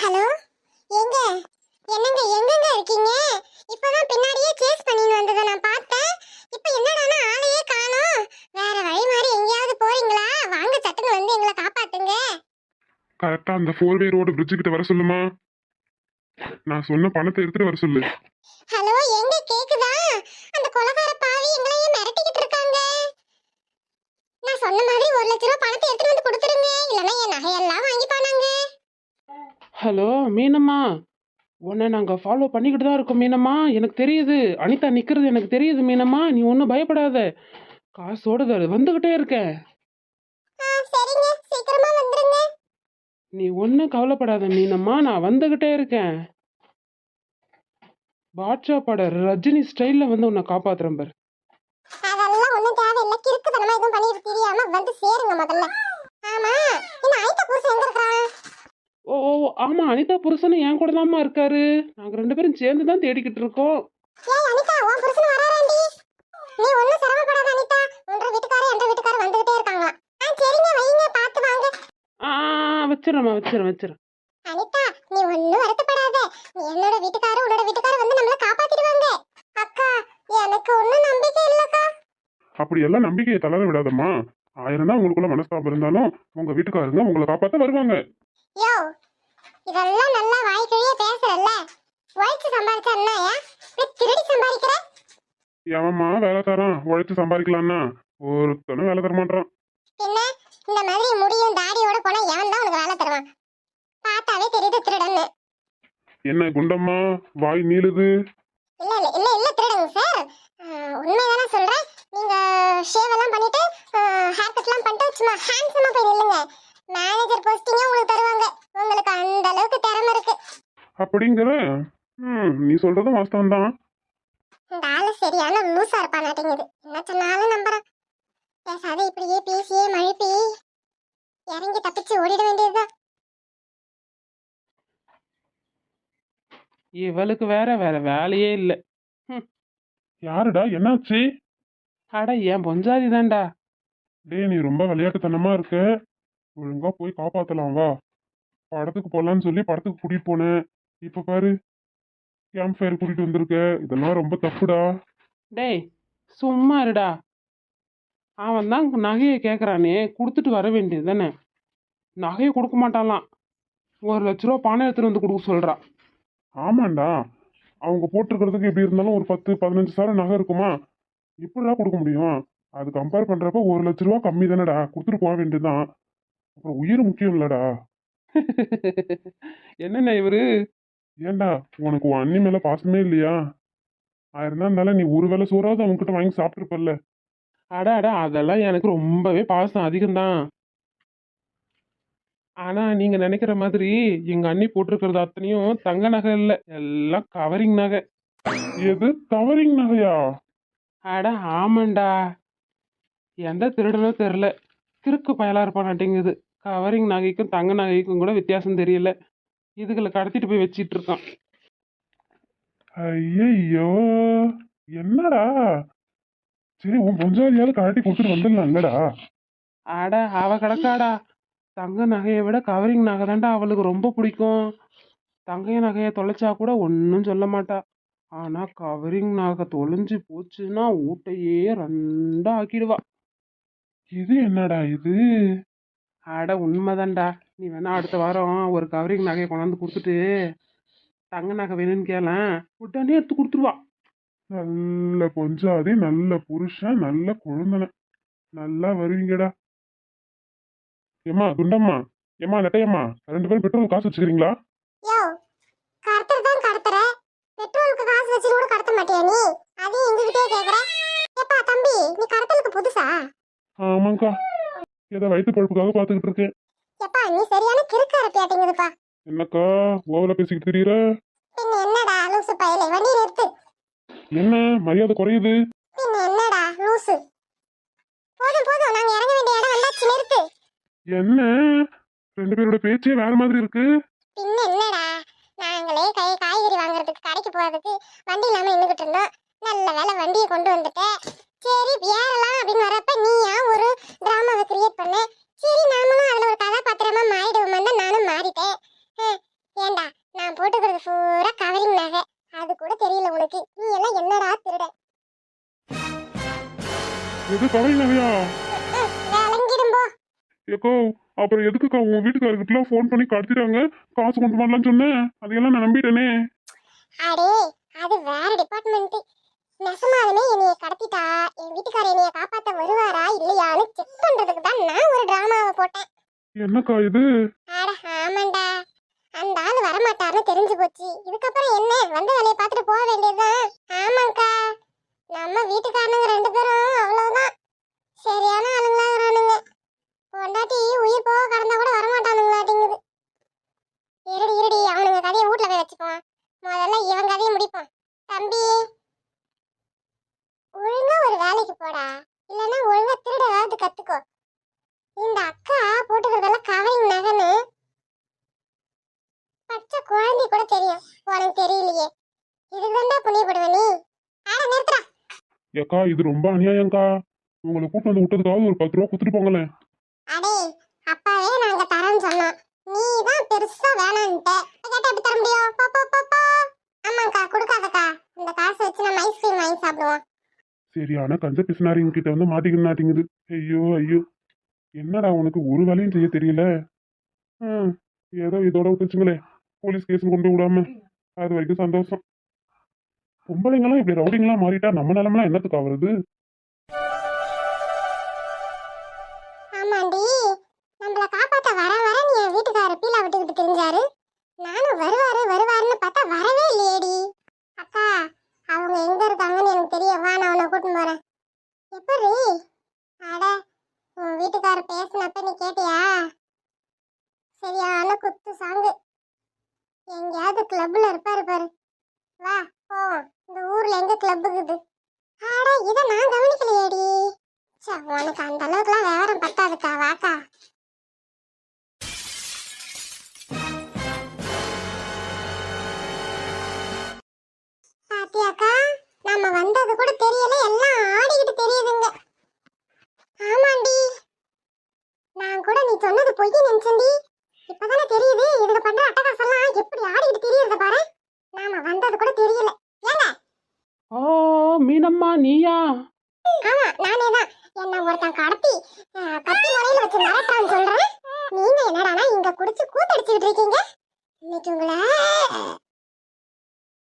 Hello? எங்க என்னங்க எங்கங்க இருக்கீங்க? இப்பதான் பின்னாடியே சேஸ் பண்ணிட்டு வந்ததை நான் பார்த்தேன். இப்போ என்னடானா ஆளையே காணோம். வேற வழி மாதிரி எங்கேயாவது போறீங்களா? வாங்க சட்டுன்னு வந்து எங்களை காப்பாத்துங்க. கரெக்டா அந்த ஃபோர் வே ரோடு பிரிட்ஜு கிட்ட வர சொல்லுமா? நான் சொன்ன பணத்தை எடுத்துட்டு வர சொல்லு. ஹலோ எங்க கேக்குதா? அந்த கொலகார பாவி எங்களையே மிரட்டிக்கிட்டு இருக்காங்க. நான் சொன்ன மாதிரி ஒரு லட்ச ரூபா பணத்தை எடுத்துட்டு வந்து கொடுத்துருங்க. இல்லைன்னா என் நகையெல்லாம் வாங்கி போனாங்க ஹலோ மீனம்மா. உன்னை நாங்கள் ஃபாலோ பண்ணிக்கிட்டு தான் இருக்கோம் மீனம்மா. எனக்கு தெரியுது. அனிதா நிற்கிறது எனக்கு தெரியுது மீனம்மா. நீ ஒன்றும் பயப்படாத. காசோட தரு- வந்துக்கிட்டே இருக்கேன் நீ ஒன்றும் கவலைப்படாத மீனம்மா. நான் வந்துக்கிட்டே இருக்கேன். பாட்ஷா பட ரஜினி ஸ்டைலில் வந்து உன்னை காப்பாத்துறேன் பாரு. அதெல்லாம் ஒண்ணும் தேவையில்ல. கிறுக்குத்தனமா எதுவும் பண்ணிட்டு தெரியாம வந்து சேருங்க முதல்ல. ஆமா இந்த ஐட்ட புருஷன் எங்க ஆமாம் அனிதா புருஷனும் என் கூட தாம்மா இருக்காரு? நாங்கள் ரெண்டு பேரும் சேர்ந்து தான் தேடிக்கிட்டு இருக்கோம். புருஷன் வச்சிடறேம்மா வச்சிடறேன் வச்சிடறேன் அனிதா. நீ ஒண்ணும் வருத்தப்படாத. நீ என்னோட வீட்டுக்காரர் உன்னோட வீட்டுக்காரர் வந்து நம்மள காப்பாத்திடுவாங்க. அக்கா எனக்கு ஒண்ணும் நம்பிக்கை இல்லக்கா. அப்படி எல்லாம் நம்பிக்கையை தளர விடாதம்மா. ஆயிரம் தான் உங்களுக்குள்ள மனஸ்தாபம் இருந்தாலும் உங்க வீட்டுக்காரங்க உங்களை காப்பாத்த வருவாங்க. இதெல்லாம் நல்லா வாய்க்கழியே பேசுறல்ல. உழைச்சு சம்பாதிச்சா என்னயா இப்படி திருடி சம்பாதிக்கிற எவன்மா வேலை தரான்? உழைச்சு சம்பாதிக்கலாம்னா ஒருத்தனும் வேலை தர மாட்டான் பின்ன இந்த மாதிரி முடியும் தாடியோட போனா எவன் தான் உனக்கு வேலை தருவான்? பார்த்தாவே தெரியுது திருடன்னு. என்ன குண்டம்மா? வாய் நீளுது. இல்ல இல்ல இல்ல இல்ல திருடுங்க சார் உண்மைதானே சொல்றேன். நீங்க ஷேவ் எல்லாம் பண்ணிட்டு ஹேர் கட்லாம் பண்ணிட்டு சும்மா ஹேண்ட்ஸமா போய் நில்லுங்க. அப்படிங்கிற? ம் நீ சொல்றதும் வாஸ்தவம் தான் இந்த ஆளு சரியான லூசா இருப்பா நாட்டிங்குது என்ன சொன்னாலும் நம்புறேன். பேசாத இப்படியே பேசியே மழுப்பி இறங்கி தப்பிச்சு ஓடிட வேண்டியதுதான். இவளுக்கு வேற வேற வேலையே இல்லை. யாருடா என்னாச்சு? அட என் பொஞ்சாதி தான்டா டேய் நீ ரொம்ப விளையாட்டுத்தனமா இருக்க. ஒழுங்கா போய் காப்பாத்தலாம் வா. படத்துக்கு போலான்னு சொல்லி படத்துக்கு கூட்டிட்டு போனேன். இப்ப பாரு கேம்ப் ஃபயர் கூட்டிட்டு வந்திருக்க. இதெல்லாம் ரொம்ப தப்புடா. டேய் சும்மா இருடா. அவன் தான் நகையை கேட்குறானே கொடுத்துட்டு வர வேண்டியது தானே. நகையை கொடுக்க மாட்டாளாம் ஒரு லட்ச ரூபா பணம் எடுத்துட்டு வந்து கொடுக்க சொல்றா. ஆமாண்டா. அவங்க போட்டிருக்கிறதுக்கு எப்படி இருந்தாலும் ஒரு பத்து பதினஞ்சு சாரம் நகை இருக்குமா? எப்படிடா கொடுக்க முடியும். அது கம்பேர் பண்றப்ப ஒரு லட்ச ரூபா கம்மி தானடா. கொடுத்துட்டு போக வேண்டியதுதான். அப்புறம் உயிர் முக்கியம் இல்லடா. என்னண்ணே இவரு? ஏன்டா உனக்கு உன் அண்ணி மேலே பாசமே இல்லையா? ஆயிருந்தா இருந்தாலும் நீ ஒரு வேளை சோறாவது அவங்ககிட்ட வாங்கி சாப்பிட்ருப்பல்ல அட அட அதெல்லாம் எனக்கு ரொம்பவே பாசம் அதிகம்தான். ஆனால் நீங்கள் நினைக்கிற மாதிரி எங்கள் அண்ணி போட்டிருக்கிறது அத்தனையும் தங்க நகை இல்லை. எல்லாம் கவரிங் நகை. எது? கவரிங் நகையா? அட ஆமாண்டா. எந்த திருடனோ தெரில கிறுக்கு இருப்பான் இருப்பானாட்டிங்குது. கவரிங் நகைக்கும் தங்க நகைக்கும் கூட வித்தியாசம் தெரியல. இதுகளை கடத்திட்டு போய் வச்சிட்டு இருக்கான். ஐயையோ என்னடா? சரி உன் பொஞ்சாதியாவது கழட்டி கொடுத்துட்டு வந்துடலாம்லடா அட அவ கிடக்காடா. தங்க நகையை விட கவரிங் நகை தான்டா அவளுக்கு ரொம்ப பிடிக்கும். தங்க நகையை தொலைச்சா கூட ஒன்றும் சொல்ல மாட்டா. ஆனா கவரிங் நகை தொலைஞ்சு போச்சுன்னா ஊட்டையே ரெண்டா ஆக்கிடுவா. இது என்னடா இது? அட உண்மைதான்டா. நீ வேணா அடுத்த வாரம் ஒரு கவரிங் நகையை கொண்டாந்து கொடுத்துட்டு தங்க நகை வேணும்னு கேளேன். உடனே எடுத்து கொடுத்துருவா. நல்ல பொஞ்சாதி நல்ல புருஷன் நல்ல குழந்தன நல்லா வருவீங்கடா. ஏம்மா குண்டம்மா ஏம்மா நெட்டையம்மா. ரெண்டு பேரும் பெட்ரோல் காசு வச்சுக்கிறீங்களா? யோ கடத்துறது தான் கடத்துற. பெட்ரோலுக்கு காசு வச்சு கூட கடத்த மாட்டியா நீ? அதையும் எங்ககிட்டயே கேக்குற. ஏப்பா தம்பி நீ கடத்தலுக்கு புதுசா? ஆமாங்க்கா ஏதோ வயிற்று பழுப்புக்காக பார்த்துக்கிட்டு இருக்கேன். ஏப்பா நீ சரியான கிறுக்க இருப்பியாட்டிங்குதுப்பா என்னக்கா ஓவரா பேசிக்கிட்டு தெரியற பின்ன என்னடா லூசு பயலே? வண்டி நிறுத்து. என்ன மரியாதை குறையுது? பின்ன என்னடா லூசு? போதும் போதும் நாங்க இறங்க வேண்டிய இடம் வந்தாச்சு நிறுத்து. என்ன? ரெண்டு பேரோட பேச்சே வேற மாதிரி இருக்கு. பின்ன என்னடா? நாங்களே கை காய்கறி வாங்குறதுக்கு கடைக்கு போறதுக்கு வண்டி இல்லாம நின்றுகிட்டு இருந்தோம். நல்ல வேலை வண்டியை கொண்டு வந்துட்டேன். சரி எது போ ஏக்கோ அப்புறம் எதுக்குக்கா உன் வீட்டுக்காரர்கிட்டலாம் ஃபோன் பண்ணி கடத்திட்டாங்க? காசு கொண்டு வரலாம்னு சொன்னேன். அதையெல்லாம் நான் நம்பிட்டேனே. அடே அது வேற டிபார்ட்மெண்ட் நெசமாலுமே என்னைய கடத்திட்டா? என் வீட்டுக்காரர் என்னைய காப்பாத்த வருவாரா இல்லையான்னு செக் பண்றதுக்கு தான் நான் ஒரு டிராமாவை போட்டேன். என்னக்கா இது? அட ஆமாண்டா. அந்த ஆள் வரமாட்டாருன்னு தெரிஞ்சு போச்சு. இதுக்கப்புறம் என்ன? வந்த வேலையை பார்த்துட்டு போக வேண்டியதுதான். ஆமாக்கா நம்ம வீட்டுக்காரனுங்க ரெண்டு பேரும் அவ்வளவுதான் சரியான ஆளுங்களா ஆளுங்களாங்கிறானுங்க பொண்டாட்டி உயிர் போக கடந்தா கூட வரமாட்டானுங்களாட்டிங்குது. இருடி இருடி அவனுங்க கதையை வீட்டில் போய் வச்சுக்குவான். முதல்ல இவன் கதையை முடிப்பான் தம்பி. ஒழுங்கா ஒரு வேலைக்கு போடா. இல்லைன்னா ஒழுங்கா திருட ஏதாவது கத்துக்கோ. இந்த அக்கா போட்டுக்கிறதெல்லாம் கவரிங் நகைன்னு. பச்சை குழந்தை கூட தெரியும். உனக்கு தெரியலையே. இதுதான்டா புண்ணியப்படுவ நீ. ஆட நிறுத்துறா ஏக்கா இது ரொம்ப அநியாயம்க்கா. உங்களை கூட்டு வந்து விட்டதுக்காவது ஒரு பத்து ரூபா கொடுத்துட்டு போங்களேன். அடே அப்பாவே நாங்க தரேன்னு சொன்னோம் நீ தான் பெருசா வேணான்ட்ட. கேட்டா எப்படி தர முடியும்? போ, போ, போ, போ. ஆமாக்கா கொடுக்காதக்கா. இந்த காசை வச்சு நம்ம ஐஸ்கிரீம் வாங்கி சாப்பிடுவோம். சரியான கஞ்ச பிசினாரிங்க கிட்ட வந்து மாட்டிக்கிட்டு நாட்டிங்குது ஐயோ ஐயோ. என்னடா உனக்கு ஒரு வேலையும் செய்ய தெரியல? ம் ஏதோ இதோட விட்டுச்சுங்களே. போலீஸ் கேஸ் கொண்டு விடாம. அது வரைக்கும் சந்தோஷம். பொம்பளைங்களாம் இப்படி ரவுடிங்களாம் மாறிட்டா நம்ம நிலமெல்லாம் என்னத்துக்கு ஆகுறது நம்மள காப்பாத்த வர வர நீ என் வீட்டுக்காரர் பீலா விட்டுக்கிட்டு தெரிஞ்சாரு. நானும் வருவாரு வருவாருன்னு பார்த்தா வரவே இல்லையேடி. அக்கா அவங்க எங்க இருக்காங்கன்னு எனக்கு தெரியவா வா நான் உன்னை கூட்டின்னு போறேன். எப்படி அட உன் வீட்டுக்காரர் பேசினப்ப நீ கேட்டியா? சரியான குத்து சாங்கு எங்கேயாவது கிளப்ல இருப்பாரு பாரு. வா போவோம். இந்த ஊர்ல எங்க கிளப் இருக்குது அட இதை நான் கவனிக்கலையேடி. சே உனக்கு அந்த அளவுக்குலாம் விவரம் பத்தாதுக்கா. வாக்கா. மீனம்மா நீயா? ஆமா நானே தான். என்ன ஒருத்தன் கடத்தி அஹ், கத்தி முனையில வச்சு மிரட்டான்னு சொல்றேன்? நீங்க என்னடானா இங்க குடிச்சு கூத்தடிச்சுக்கிட்டு இருக்கீங்க? இன்னைக்கு உங்களை